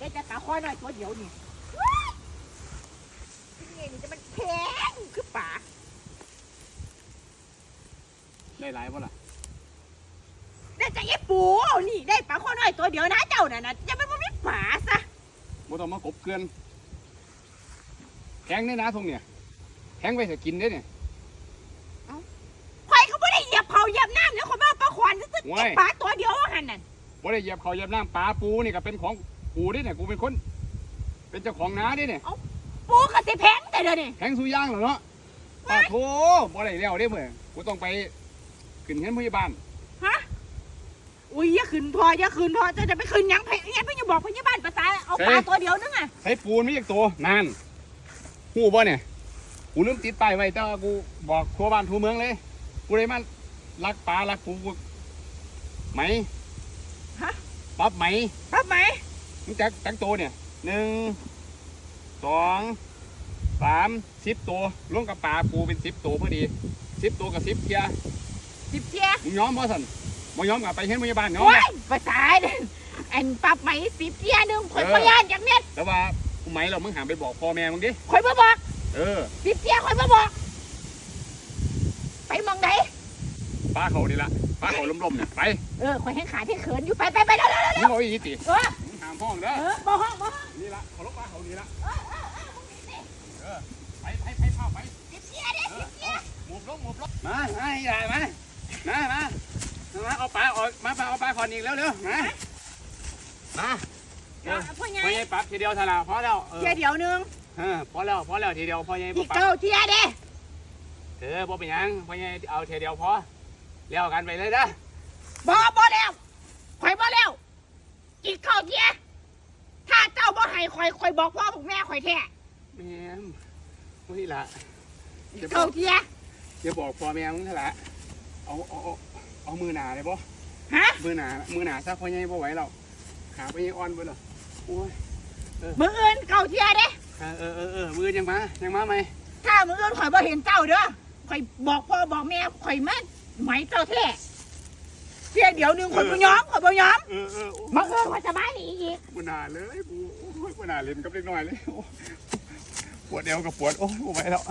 ได้แต่ปลาข้อน้อยตัวเดียวนี่ว้ายนี่นี่จะมันแพงคือป่าได้หลายบ่ล่ะได้แต่ยี่ปูนี่ได้ปลาข้อน้อยตัวเดียวนะเจ้าน่ะนะจะไม่ว่ามีป่าซะบ่ต้องมากบเกลือนแข็งเนี่ยนะทงเนี่ยแข็งไปจะกินได้เนี่ยใครเขาไม่ได้เหยียบเขาเหยียบน้ำแล้วเขามาเอาปลาขวานซื้อโอ้เก็ยบปลาตัวเดียวหันนั่นบ่ได้เหยียบเขาเหยียบน้ำปลาปูนี่ก็เป็นของ กูดิเนี่ยกูเป็นคน เป็นเจ้าของนาดิเนี่ยปูกระสิแพงแต่เดี๋ยวนี้แข็งสุย่างเหรอเนาะปาโถบ่ได้แล้วเด้เพื่อนกูต้องไปขึ้นเห็นพยาบาลอุ้ยอย่าขึ้นพออย่าขึ้นพอจะจะไปขึ้นหยังเพยังไม่จะบอกพยาบาลภาษาเอาปลาตัวเดียวนึงอะใช้ปูนไม่อีกตัวนานหูบ่เนี่ยกูลืมติดป้ายไว้แต่ว่ากูบอกทั่วบ้านทั่วเมืองเลย กูเลยมันรักปลารักปูกูไหมปรับไหมรับไหม มึงจักจักตัวเนี่ยหนึ่งสองสามสิบตัวรวมกับปลาปูเป็นสิบตัวพอดีสิบตัวกับสิบเทียสิบเจียมึงยอมบ่สันบ่ยอมกับไปเห็นพยาบาลเนาะโอ้ยภาษาเนี่ยอันปรับไหมสิบเจียหนึ่งข่อยพยานจากเน็ตแต่ว่ากูไหมเรามึงหามไปบอกพ่อแม่มึงดิข่อยมาบอก เออสิบเจียข่อยมาบอก ไปมองไหนปลาเขาดีละปลาเขาล้มๆเนี่ยไป เออข่อยให้ขาที่เขินอยู่ไปไปไปเร็วเร็วเร็วมึงเอาอีกติเออมึง หามห้องเด้อเออบอกห้องบอกห้องนี่ละเขาลบปลาเขานี่ละเออเออเออมึงนี่สิเออไปไปไปเข้าไปสิบเจียเด้สิบเจียหมบลงหมบลงมามาใหญ่มามามามาเอาปลาออกมาปลาเอาปลาขอนอีกแล้วเร็วมามาเอาพ่อใหญ่พ่อใหญ่ปรับทีเดียวเท่านั้นพอแล้วเออเจียเดียวหนึงเออพอแล้วพอแล้วทีเดียวพ่อใหญ่อีบ่กปรับเก้าเจียเด้เออบ่เป็นหยังพ่อใหญ่เอาทีเดียวพอเลี้ยวกันไปเลยนะบอบอแล้วข่อยบอแล้ว อีกเก้าเจียถ้าเจ้าบ่ ให้ข่อยข่อยบอกพ่อบอกแม่ข่อยแท้แม่มนี่ละอีกเก้าเจียเดี๋ยวบอกพ่อแม่มึงเท่าละเอาเอาเอาเอามือหนาเลยบ่ฮะมือหนามือหนาซะพ่อใหญ่บ่ไหวแล้วขาพ่อใหญ่อ่อนเบิดแล้วโอ้ยมืออื่นเก้าเจียเด้เออเออเออเออมือยังมายังมาไหมถ้ามืออื่นข่อยบ่เห็นเจ้าเด้อข่อยบอกพ่อบอกแม่ข่อยมาไหมเจ้าแท้ เจียเดี๋ยวหนึงข่อยบ่ยอมข่อยบ่ยอมเออเออโอ้มืออื่นข่อยสบายดีอีกกูหนาเลยกูโอ้ยกูหนาเล่นกับเล็กน้อยเลยโอ้ยปวดเอวกับปวดโอ้ยกูไหวแล้ว